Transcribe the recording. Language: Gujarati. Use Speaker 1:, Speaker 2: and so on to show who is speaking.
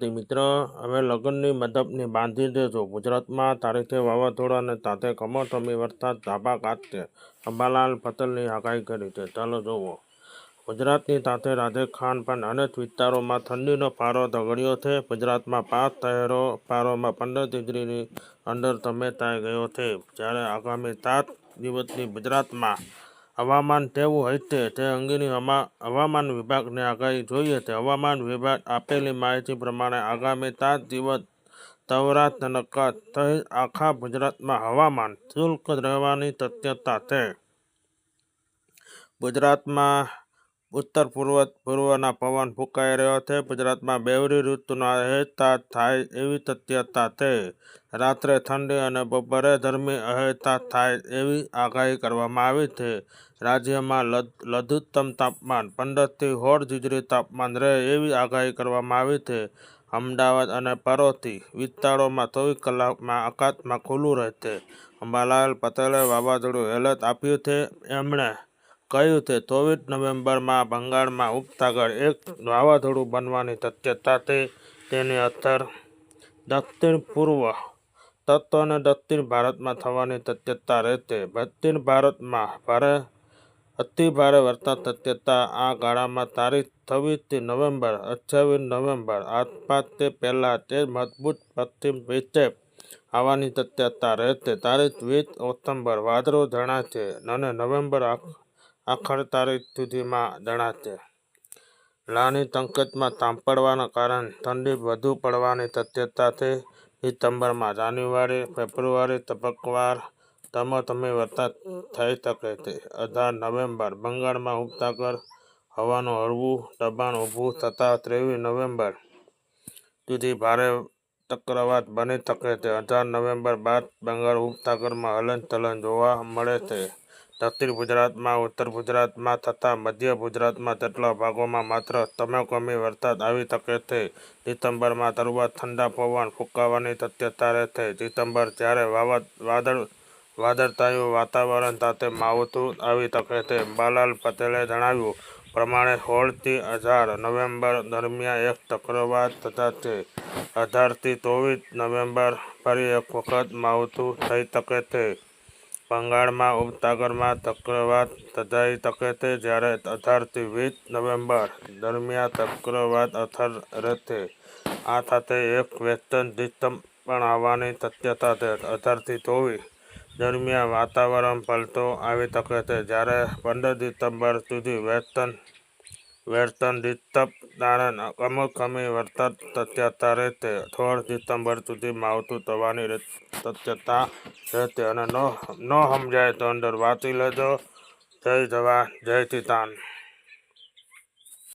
Speaker 1: મિત્ર હવે લગ્નની મદપની બાંધી દેજો. ગુજરાતમાં તારીખે વાવાઝોડા અને તાતે કમોસમી વરસાદ ધાબા કાઢશે અંબાલાલ પટેલની આગાહી કરી છે. ચાલો જુઓ ગુજરાતની સાથે રાજસ્થાન પણ અનેક વિસ્તારોમાં ઠંડીનો પારો ધગડ્યો છે. ગુજરાતમાં પાંચ શહેરો પારોમાં પંદર ડિગ્રીની અંદર સમેટાઈ ગયો છે. જ્યારે આગામી સાત દિવસની ગુજરાતમાં હવામાન કેવું હશે તે અંગેની હવામાન વિભાગની આગાહી જોઈએ છે હવામાન વિભાગ આપેલી માહિતી પ્રમાણે આગામી સાત દિવસ તવરાત અને થઈ આખા ગુજરાતમાં હવામાન શુલ્ક રહેવાની શક્યતા છે. ગુજરાતમાં ઉત્તર પૂર્વ, પૂર્વના પવન ફૂંકાઈ રહ્યો છે. ગુજરાતમાં બેવરી ઋતુના અહેતા થાય એવી તથ્યતા છે. રાત્રે ઠંડી અને બપોરે ધર્મી અહેતા થાય એવી આગાહી કરવામાં આવી છે. રાજ્યમાં લઘ- લઘુત્તમ તાપમાન પંદરથી હોળ ડિગ્રી તાપમાન રહે એવી આગાહી કરવામાં આવી છે. અમદાવાદ અને પરોથી વિસ્તારોમાં ચોવીસ કલાકમાં આકાશમાં ખુલ્લું રહેશે. અંબાલાલ પટેલે વાવાઝોડું એલર્ટ આપ્યું છે. એમણે કહ્યું છે ચોવીસ નવેમ્બરમાં બંગાળમાં ઉપસાગર એક વાવાઝોડું બનવાની શક્યતા છે. તેની અસર દક્ષિણ પૂર્વ તત્વ અને દક્ષિણ ભારતમાં થવાની શક્યતા રહેશે. દક્ષિણ ભારતમાં ભારે, અતિ ભારે વરસાદ શક્યતા આ ગાળામાં તારીખ છવ્વીસથી નવેમ્બર, અઠ્યાવીસ નવેમ્બર આસપાસ તે પહેલાં તે મજબૂત પશ્ચિમ વિશે આવવાની શક્યતા રહેશે. તારીખ વીસ ઓક્ટોબર વાદળો જણાશે અને નવેમ્બર આખર તારીખ સુધીમાં જણાશે લાની સંકેતમાં તાંપડવાના કારણે ઠંડી વધુ પડવાની શક્યતા છે. ડિસેમ્બરમાં જાન્યુઆરી, ફેબ્રુઆરી તબક્કવાર તમતમે વરસાદ થઈ શકે છે. અઢાર નવેમ્બર બંગાળમાં ઉપસાગર હવાનું હળવું દબાણ ઊભું થતાં ત્રેવીસ નવેમ્બર સુધી ભારે ચક્રવાત બની શકે છે. અઢાર નવેમ્બર બાદ બંગાળ ઉપસાગરમાં હલનચલન જોવા મળે છે. દક્ષિણ ગુજરાતમાં, ઉત્તર ગુજરાતમાં તથા મધ્ય ગુજરાતમાં કેટલાક ભાગોમાં માત્ર કમોસમી વરસાદ આવી શકે છે. ડિસેમ્બરમાં શરૂઆત ઠંડા પવન ફૂંકાવાની શક્યતા રહેશે. ડિસેમ્બર જ્યારે વાવત વાદળ, વાદળછાયું વાતાવરણ સાથે માવઠું આવી શકે છે. અંબાલાલ પટેલે જણાવ્યું, પ્રમાણે સોળથી અઢાર નવેમ્બર દરમિયાન એક ચક્રવાત છે. અઢારથી ચોવીસ નવેમ્બર ફરી એક વખત માવઠું થઈ શકે છે. બંગાળમાં ઉપસાગરમાં ચક્રવાત સર્જાઈ શકે છે જ્યારે અઢારથી વીસ નવેમ્બર દરમિયાન ચક્રવાત અસર રહેશે. આ સાથે એક વેસ્ટર્ન સિસ્ટમ પણ આવવાની શક્યતા છે. અઢારથી ચોવીસ દરમિયાન વાતાવરણ પલટો આવી શકે છે જ્યારે પંદર ડિસેમ્બર સુધી વેસ્ટર્ન વેસ્ટર્ન ડિસ્ટર્બ કારણે કમી વરસાદ શક્યતા રહેશે. સોળ ડિસેમ્બર સુધી માવઠું થવાની રે- શક્યતા રહેશે અને ન ન સમજાય તો અંદર વાંચી લેજો. જય જવા જય કિસાન.